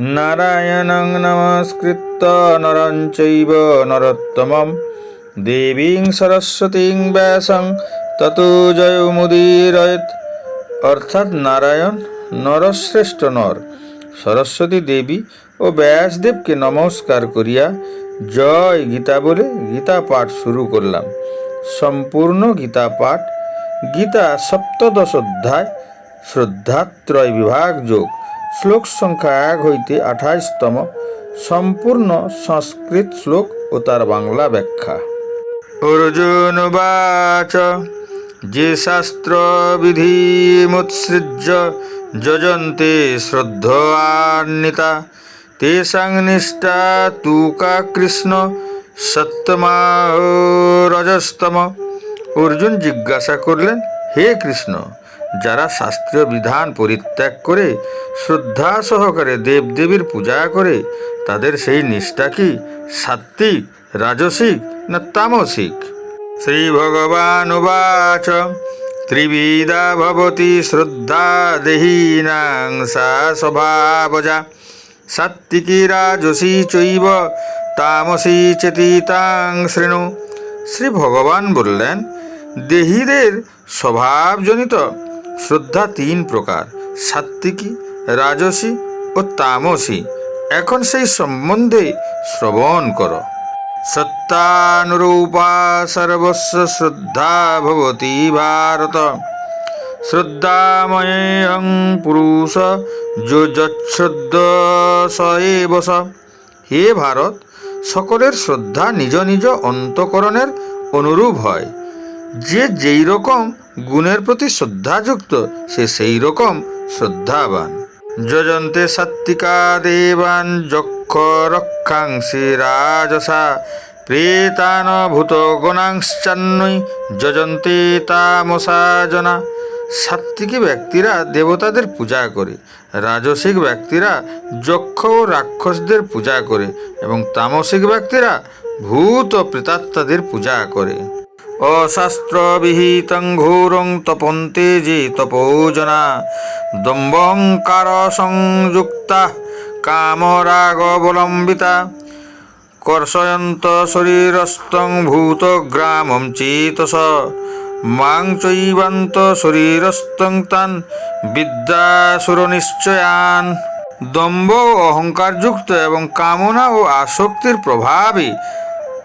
নারায়ণং নমস্কৃত্য নরং চৈব নরোত্তমম দেবীং সরস্বতীং ব্যাসং ততো জয়মুদীরয়ত অর্থাৎ নারায়ণ নরশ্রেষ্ঠ নর সরস্বতী দেবী ও ব্যাসদেবকে নমস্কার করিয়া জয় গীতা বলে গীতা পাঠ শুরু করলাম। সম্পূর্ণ গীতা পাঠ, গীতা সপ্তদশ অধ্যায়, শ্রদ্ধাত্রয় বিভাগ যোগ। শ্লোক সংখ্যা এক হইতে আঠাইশতম সম্পূর্ণ সংস্কৃত শ্লোক ও তার বাংলা ব্যাখ্যা। অর্জুন বাচ, যে শাস্ত্র বিধিমুৎসৃজ্য যজন্তে শ্রদ্ধয়ান্বিতা তেষাং নিষ্ঠা তুকা কৃষ্ণ, সত্যমা রজস্তম। অর্জুন জিজ্ঞাসা করলেন, হে কৃষ্ণ যারা শাস্ত্রীয় বিধান পরিত্যাগ করে, শ্রদ্ধা সহকারে দেবদেবীর পূজা করে, তাদের সেই নিষ্ঠা কি সাত্বিক রাজসিক না তামসিক? শ্রী ভগবান উবাচ ত্রিবিধা ভবতি শ্রদ্ধা দেহীনাং সা স্বভাবজা। সাত্বিকী রাজসী চৈব, তামসী চেতিতাং শ্রেণু শ্রী ভগবান বললেন, দেহীদের স্বভাবজনিত শ্রদ্ধা তিন প্রকার, সাত্ত্বিকী, রাজসী ও তামসী। এখন সেই সম্বন্ধে শ্রবণ কর। সত্তানুরূপা সর্বস্ব শ্রদ্ধা ভবতি ভারত। শ্রদ্ধাময়েহং পুরুষ যচ্ছ্রদ্ধ স। এব হে ভারত, সকলের শ্রদ্ধা নিজ নিজ অন্তকরণের অনুরূপ হয়। যে যেই রকম গুণের প্রতি শ্রদ্ধাযুক্ত, সে সেই রকম শ্রদ্ধাবান। যজন্তে সাত্বিকা দেবান যক্ষ রক্ষাংসি রাজসা প্রেতান ভূত গণাংশ্চান্নই যজন্তে তামসা জনা। সাত্বিকী ব্যক্তিরা দেবতাদের পূজা করে, রাজসিক ব্যক্তিরা যক্ষ ও রাক্ষসদের পূজা করে এবং তামসিক ব্যক্তিরা ভূত ও প্রেতাত্মাদের পূজা করে। অশাস্ত্রবিহিতং ঘোরং তপন্তে যে তপোজনা। দম্বহংকার সংযুক্তা কামরাগবলম্বিতা। কর্ষয়ন্ত শরীরস্থং ভূতগ্রামম চেতস। মাং চৈবান্ত শরীরস্থং তান বিদ্যাসুরনিশ্চয়ান। দম্ভ ও অহংকারযুক্ত এবং কামনা ও আসক্তির প্রভাবে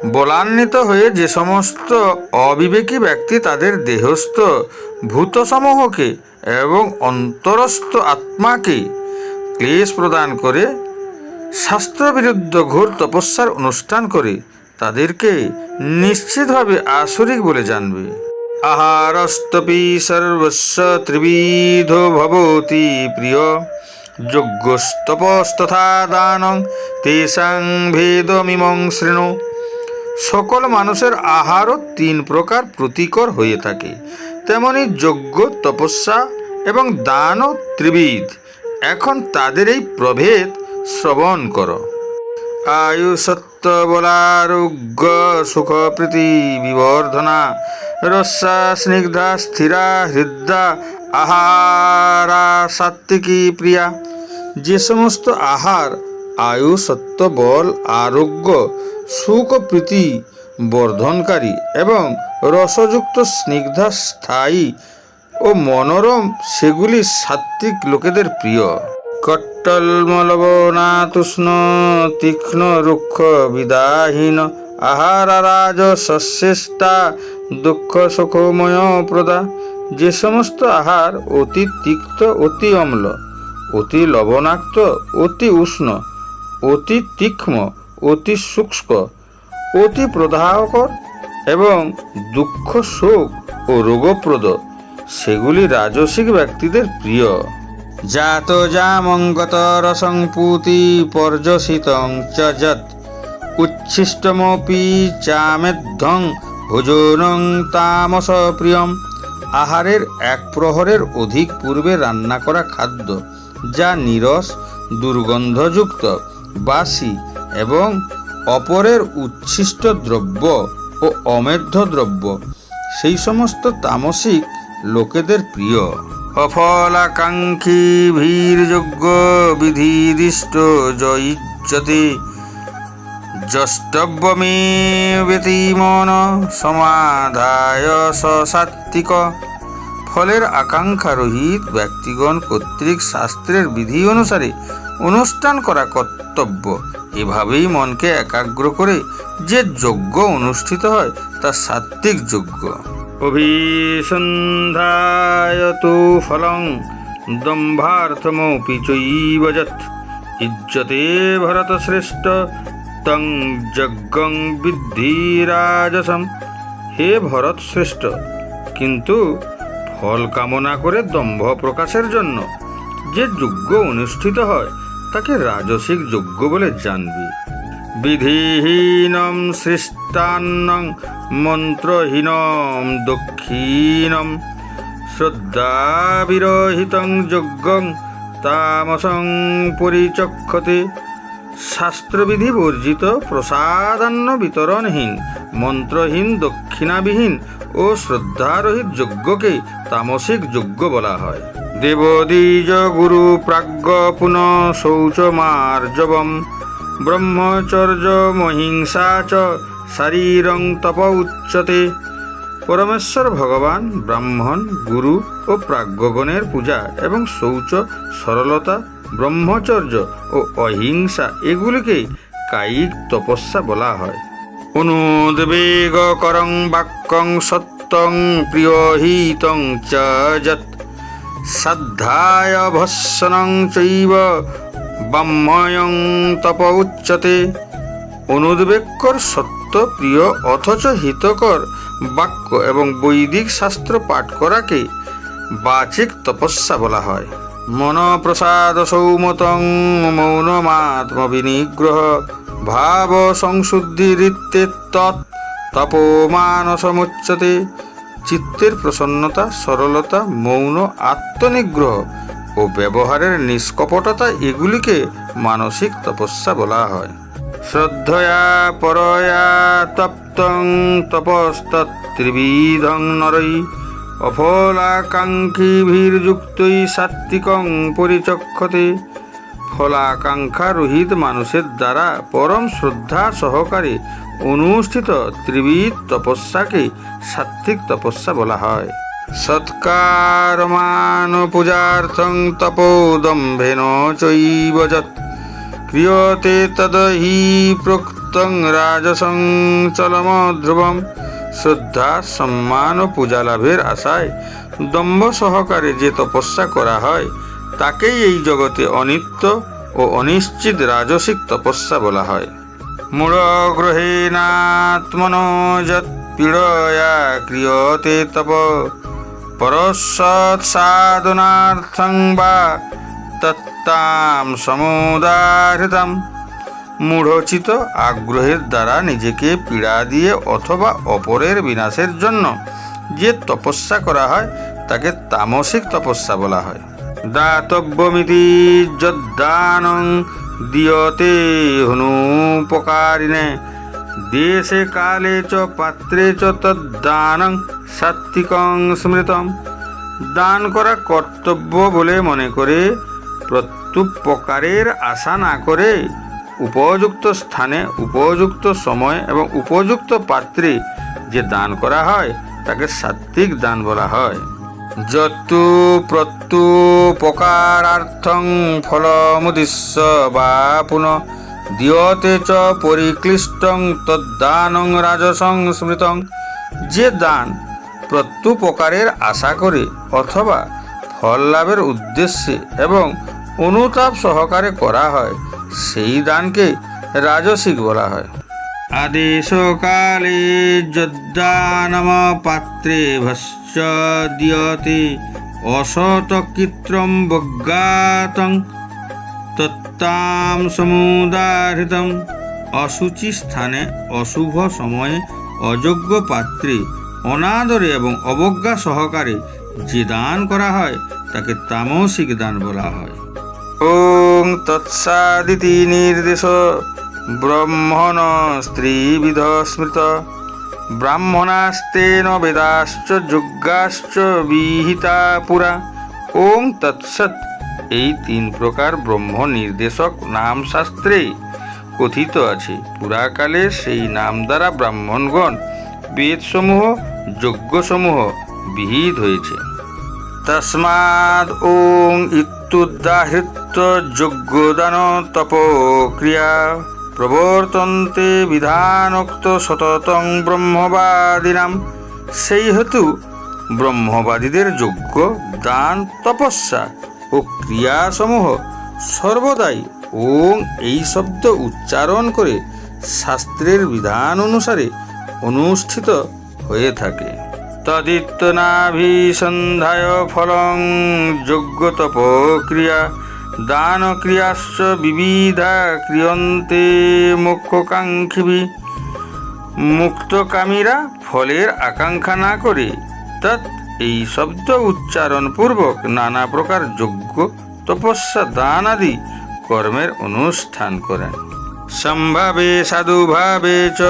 বলান্বিত হয়ে যে সমস্ত অবিবেকী ব্যক্তি তাদের দেহস্থ ভূতসমূহকে এবং অন্তরস্থ আত্মাকে ক্লেশ প্রদান করে, শাস্ত্রবিরুদ্ধ ঘোর তপস্যার অনুষ্ঠান করে, তাদেরকে নিশ্চিতভাবে আসরিক বলে জানবে। আহারস্তপি সর্বস্ব ত্রিবিধ ভবতি প্রিয়, যজ্ঞস্তপস্তথা দানং তেষাং ভেদমিমং শৃণু। সকল মানুষের আহারও তিন প্রকার প্রতিকর হয়ে থাকে। তেমনি যজ্ঞ, তপস্যা এবং দানও ত্রিবিধ। এখন তাদের এই প্রভেদ শ্রবণ কর। আয়ু সত্য বলারোগ্য সুখ প্রীতি বিবর্ধনা রস্যা স্নিগ্ধা স্থিরা হৃদা আহারা সাত্বিকী প্রিয়া। যে সমস্ত আহার, আয়ু সত্য, বল আরোগ্য সুখ প্রীতি বর্ধনকারী এবং রসযুক্ত স্নিগ্ধা স্থায়ী ও মনোরম সেগুলি সাত্ত্বিক লোকেদের প্রিয়। কট্টলমলবনাতুষ্ণ তীক্ষ্ণ রুক্ষ বিদাহীন আহারারাজ শস্যেষ্টা দুঃখ সুখময় প্রদা। যে সমস্ত আহার অতি তিক্ত, অতি অম্ল, অতি লবণাক্ত, অতি উষ্ণ, অতি তীক্ষ্ম অতি শুষ্ক অতি প্রদাহকর এবং দুঃখ, শোক ও রোগপ্রদ। সেগুলি রাজসিক ব্যক্তিদের প্রিয়। জাত জামঙ্গত রসং পুতি পর্যসিতং চ উচ্ছিষ্টমপি চামেধ্যং ভোজনং তামস প্রিয়ম। আহারের এক প্রহরের অধিক পূর্বে রান্না করা খাদ্য, যা নিরস, দুর্গন্ধযুক্ত, বাসি এবং অপরের উচ্ছিষ্ট দ্রব্য ও অমেধ্য দ্রব্য। সেই সমস্ত তামসিক লোকেদের প্রিয়। অফলাকাঙ্ক্ষী ভীরযোগ্য বিধিদিষ্ট জয়িজ্যতে যষ্টব্যমে ব্যতিমন সমাধায় সাত্বিক ফলের আকাঙ্ক্ষা রহিত ব্যক্তিগণ কর্তৃক শাস্ত্রের বিধি অনুসারে অনুষ্ঠান করা কর্তব্য। এভাবেই মনকে একাগ্র করে যে যজ্ঞ অনুষ্ঠিত হয়, তা সাত্বিক যজ্ঞ। অভিসন্ধায় ফলং দম্ভার্থমপি চৈব যৎ, ইজ্জতে ভরতশ্রেষ্ঠ তং যজ্ঞং বিদ্ধি রাজসম হে ভরত শ্রেষ্ঠ কিন্তু ফল কামনা করে দম্ভ প্রকাশের জন্য যে যজ্ঞ অনুষ্ঠিত হয় তাকে রাজসিক যজ্ঞ বলে জানবি। বিধিহীনম সৃষ্টান্নং মন্ত্রহীনম দক্ষিণম শ্রদ্ধাবিরহিতং যজ্ঞং তামসং পরিচক্ষতে শাস্ত্রবিধি বর্জিত প্রসাদান্ন বিতরণহীন, মন্ত্রহীন, দক্ষিণাবিহীন ও শ্রদ্ধারহিত যজ্ঞকে তামসিক যজ্ঞ বলা হয়। দেবদ্বিজ গুরু প্রাজ্ঞ পুন শৌচমার্জবম ব্রহ্মচর্য মহিংসা চ শারীরং তপ উচ্চতে পরমেশ্বর ভগবান ব্রাহ্মণ, গুরু ও প্রাজ্ঞগণের পূজা এবং শৌচ, সরলতা, ব্রহ্মচর্য ও অহিংসা এগুলিকে কায়িক তপস্যা বলা হয়। অনুদ্বেগ করং বাক্যং সত্যং প্রিয়হিতং চ যৎ। শ্রদ্ধায় ভৎসনং চৈব ব্রহ্ময়ং তপ উচ্চতে। অনুদ্বেগকর সত্য প্রিয়, অথচ হিতকর বাক্য এবং বৈদিক শাস্ত্র পাঠ করাকে বাচিক তপস্যা বলা হয়। মনপ্রসাদ সৌমতং মৌনমাত্মবিনিগ্রহ ভাব সংশুদ্ধিরিত্যে তৎ তপোমানসমুচ্যতে চিত্তের প্রসন্নতা, সরলতা, মৌন, আত্মনিগ্রহ ও ব্যবহারের নিষ্কপটতা এগুলিকে মানসিক তপস্যা বলা হয়। শ্রদ্ধয়া, পরয়া, তপ্তং তপস্তত্রিবিধং নরৈ অফলাকাঙ্ক্ষীভির্যুক্তই সাত্বিকং পরিচক্ষতে ফলাকাঙ্ক্ষা রহিত মানুষের দ্বারা পরম শ্রদ্ধা সহকারে অনুষ্ঠিত ত্রিবিধ তপস্যাকে সাত্বিক তপস্যা বলা হয়। সৎকারমান পূজার্থং তপোদম্ভেন চৈব ক্রিয়তে তদহি প্রোক্তং রাজসং চলম ধ্রুবম শ্রদ্ধা, সম্মান পূজা লাভের আশায় দম্ভ সহকারে যে তপস্যা করা হয় তাকেই এই জগতে অনিত্য ও অনিশ্চিত রাজসিক তপস্যা বলা হয়। মূঢ়গ্রহেণাত্মনো যৎ পীড়য়া ক্রিয়তে তপ পরসৎ সাধনার্থং বা তত্তাম সমুদাহৃতম মূঢ়চিত আগ্রহের দ্বারা নিজেকে পীড়া দিয়ে অথবা অপরের বিনাশের জন্য যে তপস্যা করা হয়, তাকে তামসিক তপস্যা বলা হয়। দাতব্যমিতি যদ্দানং দিয়তে হনুপকারিণে দেশে কালে চ, পাত্রে চ, তদ্দানং সাত্বিকং স্মৃতম। দান করা কর্তব্য বলে মনে করে, প্রত্যুপকারের আশা না করে উপযুক্ত স্থানে, উপযুক্ত সময় এবং উপযুক্ত পাত্রে যে দান করা হয়, তাকে সাত্বিক দান বলা হয়। যতু প্রত্যুপকারার্থং ফলমুদিশ্য বা পুনঃ দিয়তে চ পরিক্লিষ্টং তদ্দানং রাজসং স্মৃতং। যে দান প্রত্যুপকারের আশা করে অথবা ফল লাভের উদ্দেশ্যে এবং অনুতাপ সহকারে করা হয়, সেই দানকে রাজসিক বলা হয়। আদেশকালে যদ্দানম পাত্রে ভস্য দিয়তে অসতকৃত্রম বজ্ঞাতং তত্তাম সমুদাহৃতম অসুচি স্থানে অশুভ সময়ে অযোগ্য পাত্রে অনাদরে এবং অবজ্ঞা সহকারে যে দান করা হয় তাকে তামসিক দান বলা হয় ওং তৎসাদিতি নির্দেশ ব্রহ্মণ স্ত্রীবিধ স্মৃত ব্রাহ্মণাস্তেন বেদাশ্চ যজ্ঞাশ্চ বিহিতা পুরা। ওং তৎসৎ। এই তিন প্রকার ব্রহ্ম নির্দেশক নাম শাস্ত্রে কথিত আছে। পুরাকালে সেই নাম দ্বারা ব্রাহ্মণগণ বেদসমূহ, যজ্ঞসমূহ বিহিত হয়েছে। তস্মাদ ওং ইত্যুদাহৃত্য যজ্ঞদান তপক্রিয়া। প্রবর্তন্তে বিধানোক্ত সততং ব্রহ্মবাদিনাম। সেই হেতু ব্রহ্মবাদীদের যোগ্য দান, তপস্যা ও ক্রিয়াসমূহ সর্বদাই ওং এই শব্দ উচ্চারণ করে শাস্ত্রের বিধান অনুসারে অনুষ্ঠিত হয়ে থাকে। তদিত্যনাভিসন্ধায় ফলং যজ্ঞতপ ক্রিয়া দান ক্রিয়াশ্চ বিবিধা ক্রিয়ন্তে মোক্ষকাঙ্ক্ষী মুক্তকামীরা ফলের আকাঙ্ক্ষা না করে, তৎ এই শব্দ উচ্চারণ পূর্বক নানা প্রকার যজ্ঞ, তপস্যা, দান আদি কর্মের অনুষ্ঠান করেন। সম্ভাবে, সাধুভাবে চ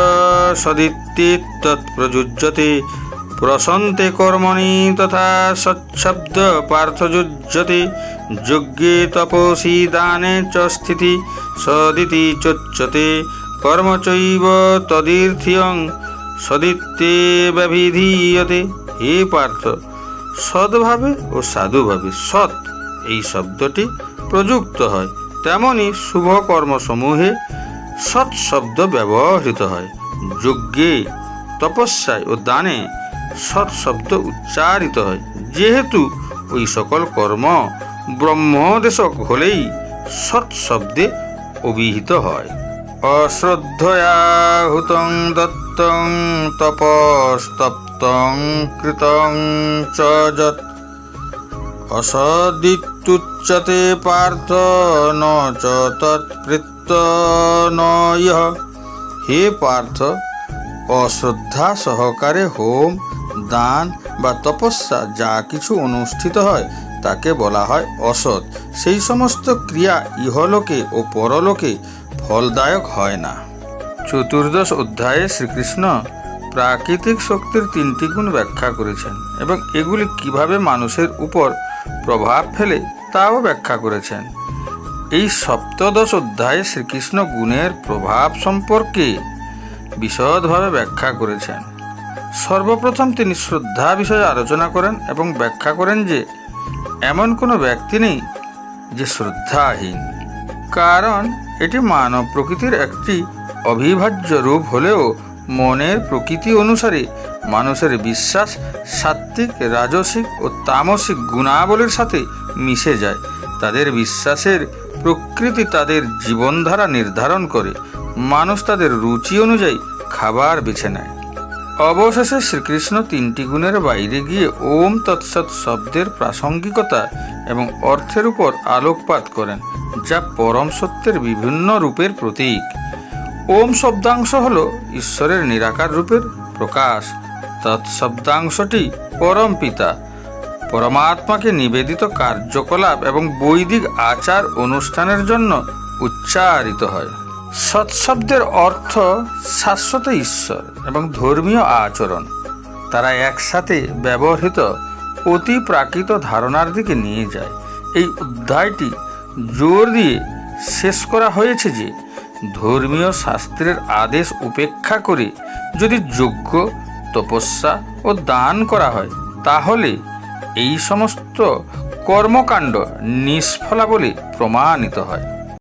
সদিত্যি তৎপ্রযুজ্যতে প্রসন্তে কর্মণি তথা সচ্ছব্দ পার্থযুজ্যতে যজ্ঞে তপসি দানে চ স্থিতি, সদিতি চোচ্যতে, কর্ম চৈব তদীর্থিয়ং সদিত্যে ব্যভিধীয়তে। হে পার্থ সদ্ভাবে ও সাধুভাবে সৎ, এই শব্দটি প্রযুক্ত হয়। তেমনি শুভ কর্মসমূহে সৎ শব্দ ব্যবহৃত হয়। যজ্ঞে, তপস্যায় ও দানে সৎ শব্দ উচ্চারিত হয়। যেহেতু ওই সকল কর্ম ব্রহ্মদেশক হলেই সৎ শব্দে অভিহিত হয়। অশ্রদ্ধয়া হুতং দত্তং তপস্তপ্তং কৃতং চ যৎ। অসদিত্যুচ্যতে পার্থ ন চ তৎপৃত্ত ন ইহ। হে পার্থ অশ্রদ্ধা সহকারে হোম দান বা তপস্যা যা কিছু অনুষ্ঠিত হয়, তাকে বলা হয় অসৎ। সেই সমস্ত ক্রিয়া ইহলোকে ও পরলোকে ফলদায়ক হয় না। চতুর্দশ অধ্যায়ে শ্রীকৃষ্ণ প্রাকৃতিক শক্তির তিনটি গুণ ব্যাখ্যা করেছেন এবং এগুলি কীভাবে মানুষের উপর প্রভাব ফেলে তাও ব্যাখ্যা করেছেন। এই সপ্তদশ অধ্যায়ে শ্রীকৃষ্ণ গুণের প্রভাব সম্পর্কে বিশদভাবে ব্যাখ্যা করেছেন। সর্বপ্রথম তিনি শ্রদ্ধা বিষয়ে আলোচনা করেন এবং ব্যাখ্যা করেন যে, এমন কোনো ব্যক্তি নেই যে শ্রদ্ধাহীন। কারণ এটি মানব প্রকৃতির একটি অবিভাজ্য রূপ হলেও মনের প্রকৃতি অনুসারে মানুষের বিশ্বাস সাত্ত্বিক, রাজসিক ও তামসিক গুণাবলীর সাথে মিশে যায়। তাদের বিশ্বাসের প্রকৃতি তাদের জীবনধারা নির্ধারণ করে। মানুষ তাদের রুচি অনুযায়ী খাবার বেছে নেয়। অবশেষে শ্রীকৃষ্ণ তিনটি গুণের বাইরে গিয়ে ওম তৎসৎ শব্দের প্রাসঙ্গিকতা এবং অর্থের উপর আলোকপাত করেন, যা পরম সত্যের বিভিন্ন রূপের প্রতীক। ওম শব্দাংশ হল ঈশ্বরের নিরাকার রূপের প্রকাশ। তৎশব্দাংশটি পরম পিতা। পরমাত্মাকে নিবেদিত কার্যকলাপ এবং বৈদিক আচার অনুষ্ঠানের জন্য উচ্চারিত হয়। সৎশব্দের অর্থ শাশ্বত ঈশ্বর এবং ধর্মীয় আচরণ। তারা একসাথে ব্যবহৃত অতি প্রাকৃত ধারণার দিকে নিয়ে যায়। এই অধ্যায়টি জোর দিয়ে শেষ করা হয়েছে যে, ধর্মীয় শাস্ত্রের আদেশ উপেক্ষা করে যদি যোগ্য তপস্যা ও দান করা হয়, তাহলে এই সমস্ত কর্মকাণ্ড নিষ্ফলা বলে প্রমাণিত হয়।